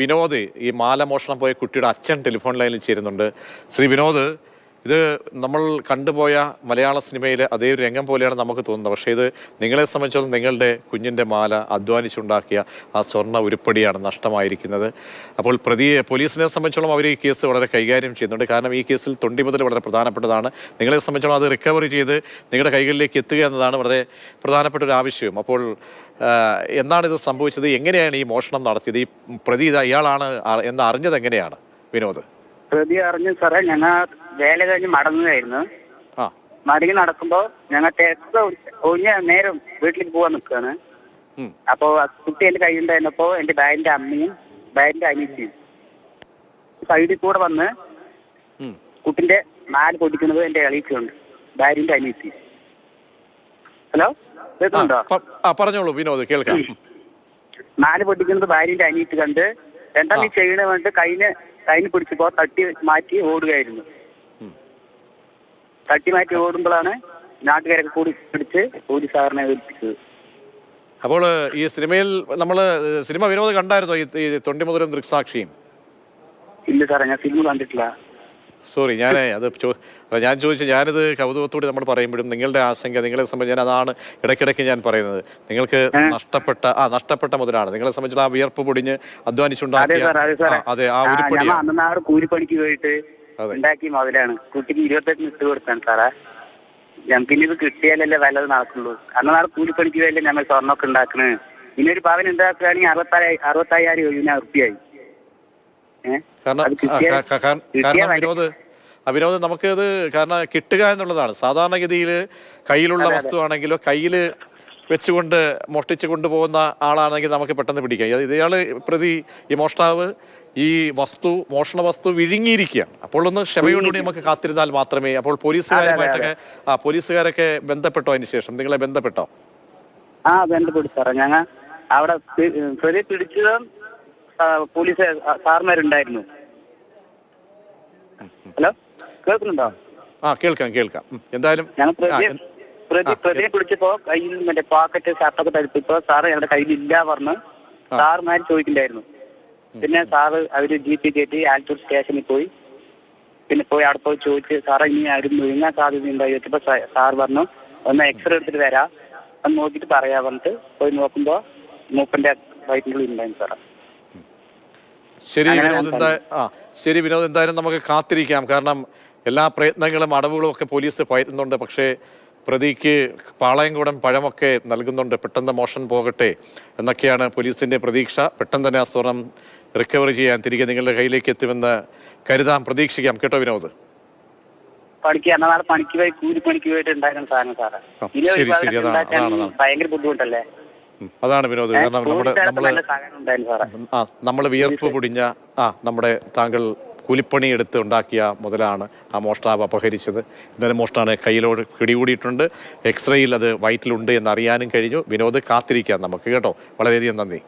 വിനോദ് ഈ മാല മോഷണം പോയ കുട്ടിയുടെ അച്ഛൻ ടെലിഫോൺ ലൈനിൽ ചേരുന്നുണ്ട്. ശ്രീ വിനോദ് ഇത് നമ്മൾ കണ്ടുപോയ മലയാള സിനിമയിലെ അതേ ഒരു രംഗം പോലെയാണ് നമുക്ക് തോന്നുന്നത്. പക്ഷേ ഇത് നിങ്ങളെ സംബന്ധിച്ചിടത്തോളം നിങ്ങളുടെ കുഞ്ഞിന്റെ മാല അധ്വാനിച്ചുണ്ടാക്കിയ ആ സ്വർണ ഉരുപ്പടിയാണ് നഷ്ടമായിരിക്കുന്നത്. അപ്പോൾ പ്രതിയെ പോലീസിനെ സംബന്ധിച്ചോളം അവർ ഈ കേസ് വളരെ കൈകാര്യം ചെയ്യുന്നുണ്ട്. കാരണം ഈ കേസിൽ തൊണ്ടി മുതൽ വളരെ പ്രധാനപ്പെട്ടതാണ്. നിങ്ങളെ സംബന്ധിച്ചോളം അത് റിക്കവറി ചെയ്ത് നിങ്ങളുടെ കൈകളിലേക്ക് എത്തുക എന്നതാണ് വളരെ പ്രധാനപ്പെട്ട ഒരു ആവശ്യവും അപ്പോൾ എന്താണ് ഇത് സംഭവിച്ചത്? എങ്ങനെയാണ് ഈ മോഷണം നടത്തിയത്? ഈ പ്രതി ഇയാളാണ് എന്ന് അറിഞ്ഞത് എങ്ങനെയാണ്? വിനോദ്. പ്രതി അറിഞ്ഞു സാറേ ഞങ്ങൾ വേല കഴിഞ്ഞ് മടങ്ങുകയായിരുന്നു. മടങ്ങി നടക്കുമ്പോ ഞങ്ങൾ തിരക്ക് ഒഴിഞ്ഞ നേരം വീട്ടിലേക്ക് പോവാൻ നിൽക്കുകയാണ്. അപ്പോ കുട്ടി എന്റെ കയ്യിലുണ്ടായിരുന്നപ്പോ എന്റെ ബാഗിന്റെ അമ്മയും ബാഗിന്റെ അനിയത്തിയും സൈഡിൽ കൂടെ വന്ന് കുട്ടിന്റെ നാല് പൊടിക്കുന്നത് എന്റെ കളിയിച്ചുണ്ട് ബാഗിന്റെ അനിയത്തി. ഹലോ കേൾക്കുന്നുണ്ടോ? പറഞ്ഞോളൂ വിനോദ് കേൾക്കാം. നാല് പൊട്ടിക്കുന്നത് ഭാര്യന്റെ അനിയത്തി കണ്ട് രണ്ടാം ഈ ചെയ്യണ കണ്ട് കൈന് കൈന് പിടിച്ചപ്പോ തട്ടി മാറ്റി ഓടുകയായിരുന്നു. തട്ടി മാറ്റി ഓടുമ്പോഴാണ് നാട്ടുകാരൊക്കെ കൂടി പിടിച്ച് പോലീസ് സാറിനെ ഏൽപ്പിച്ചത്. അപ്പോൾ ഈ സിനിമയിൽ നമ്മൾ സിനിമ വിനോദ് കണ്ടായിരുന്നോ ഈ തൊണ്ടിമുതലും ദൃക്സാക്ഷിയും? ഇല്ല സാറേ ഞാൻ സിനിമ കണ്ടിട്ടില്ല. സോറി ഞാൻ അത് ചോ ഞാൻ ചോദിച്ചു ഞാനിത് കൗതുകത്തോടെ നമ്മൾ പറയുമ്പോഴും നിങ്ങളുടെ ആശങ്ക നിങ്ങളെ സംബന്ധിച്ച് ഞാൻ അതാണ് ഇടയ്ക്കിടയ്ക്ക് ഞാൻ പറയുന്നത്. നിങ്ങൾക്ക് നഷ്ടപ്പെട്ട ആ നഷ്ടപ്പെട്ട മുതലാണ്. നിങ്ങളെ സംബന്ധിച്ചുള്ള ആ വിയർപ്പ് പൊടിഞ്ഞ് അധ്വാനിച്ചുണ്ടാക്കിയ അതെ ആ, ഒരു കൂലിപ്പണിക്ക് പോയിട്ട് ഉണ്ടാക്കിയ മുതലാണ്. കുട്ടിക്ക് ഇരുപത്തെട്ടിന് ഇട്ട് കൊടുത്താണ് സാറേ. ഞങ്ങൾക്ക് ഇനി ഇത് കിട്ടിയാലല്ലേ വല്ലത് നടക്കുള്ളൂ. അന്നാറ് കൂലിപ്പണിക്ക് വേണ്ടി ഞങ്ങൾ സ്വർണമൊക്കെ ഉണ്ടാക്കണേ. ഇനി ഒരു പവൻ ഉണ്ടാക്കുകയാണെങ്കിൽ അറുപത്തായി അറുപത്തയ്യായിരം രൂപ ഉറുപ്പിയായി. ഏഹ് കാരണം വിനോദ് ആ നമുക്കത് കാരണം കിട്ടുക എന്നുള്ളതാണ്. സാധാരണഗതിയിൽ കയ്യിലുള്ള വസ്തുവാണെങ്കിലോ കയ്യിൽ വെച്ചുകൊണ്ട് മോഷ്ടിച്ചു കൊണ്ടുപോകുന്ന ആളാണെങ്കിൽ നമുക്ക് പെട്ടെന്ന് പിടിക്കാം. ഇയാൾ പ്രതി ഈ മോഷ്ടാവ് ഈ വസ്തു മോഷണ വസ്തു വിഴുങ്ങിയിരിക്കുകയാണ്. അപ്പോൾ ഒന്ന് ക്ഷമയോടുകൂടി നമുക്ക് കാത്തിരുന്നാൽ മാത്രമേ. അപ്പോൾ പോലീസുകാരുമായിട്ടൊക്കെ ആ പോലീസുകാരൊക്കെ ബന്ധപ്പെട്ടോ അതിന് ശേഷം? നിങ്ങളെ ബന്ധപ്പെട്ടോ? ആ ബന്ധപ്പെട്ടു സാറേ. ഞങ്ങൾ അവിടെ പ്രതി പിടിച്ചതും പോലീസ് സാർമാരുണ്ടായിരുന്നു. ഹലോ? കേൾക്കുന്നുണ്ടോ? ആ കേൾക്കാം കേൾക്കാം. എന്തായാലും പ്രതി പ്രതിയെ പിടിച്ചപ്പോ കയ്യിൽ മറ്റേ പാക്കറ്റ് ഷർട്ടൊക്കെ തടുപ്പിപ്പോ സാറ് ഞങ്ങളുടെ കയ്യിൽ ഇല്ല പറഞ്ഞ് സാറുമാര് ചോദിക്കണ്ടായിരുന്നു പിന്നെ സാറ് അവർ ജീപ്പിൽ കയറ്റി ആലത്തൂർ സ്റ്റേഷനിൽ പോയി. പിന്നെ പോയി അവിടെ പോയി ചോദിച്ച് സാറേ ഇനി ആരും മുഴുങ്ങാൻ സാധ്യത ഉണ്ടായി വെച്ചപ്പോ സാർ പറഞ്ഞു ഒന്ന് എക്സ്റേ എടുത്തിട്ട് വരാം. ഒന്ന് നോക്കിയിട്ട് പറയാ പറഞ്ഞിട്ട് പോയി നോക്കുമ്പോ മൂപ്പന്റെ വയറ്റിനുള്ളിൽ ഉണ്ടായിരുന്നു സാറേ ശരി വിനോദ് എന്താ ആ ശരി വിനോദ് എന്തായാലും നമുക്ക് കാത്തിരിക്കാം. കാരണം എല്ലാ പ്രയത്നങ്ങളും അടവുകളും ഒക്കെ പോലീസ് പയറ്റുന്നുണ്ട് പക്ഷേ പ്രതിക്ക് പാളയംകൂടൻ പഴമൊക്കെ നൽകുന്നുണ്ട്. പെട്ടെന്ന് മോഷൻ പോകട്ടെ എന്നൊക്കെയാണ് പോലീസിന്റെ പ്രതീക്ഷ. പെട്ടെന്ന് തന്നെ ആ സ്വർണം റിക്കവറി ചെയ്യാൻ തിരികെ നിങ്ങളുടെ കയ്യിലേക്ക് എത്തുമെന്ന് കരുതാം. പ്രതീക്ഷിക്കാം. കേട്ടോ വിനോദ്. പണിക്ക് നാളെ പണിക്ക് പോയി പോയിട്ട് ഉണ്ടാക്കുന്ന സാധനം സാറേ. ഭയങ്കര ബുദ്ധിമുട്ടല്ലേ? അതാണ് വിനോദ്. കാരണം നമ്മുടെ നമ്മൾ ആ നമ്മൾ വിയർപ്പ് പൊടിഞ്ഞ ആ നമ്മുടെ താങ്കൾ കൂലിപ്പണി എടുത്ത് ഉണ്ടാക്കിയ മുതലാണ് ആ മോഷ്ടാവ് അപഹരിച്ചത്. ഇന്നലെ മോഷ്ടാണ് കയ്യിലോട് പിടികൂടിയിട്ടുണ്ട്. എക്സ്റേയിൽ അത് വയറ്റിലുണ്ട് എന്ന് അറിയാനും കഴിഞ്ഞു. വിനോദ് കാത്തിരിക്കാം നമുക്ക് കേട്ടോ. വളരെയധികം നന്ദി.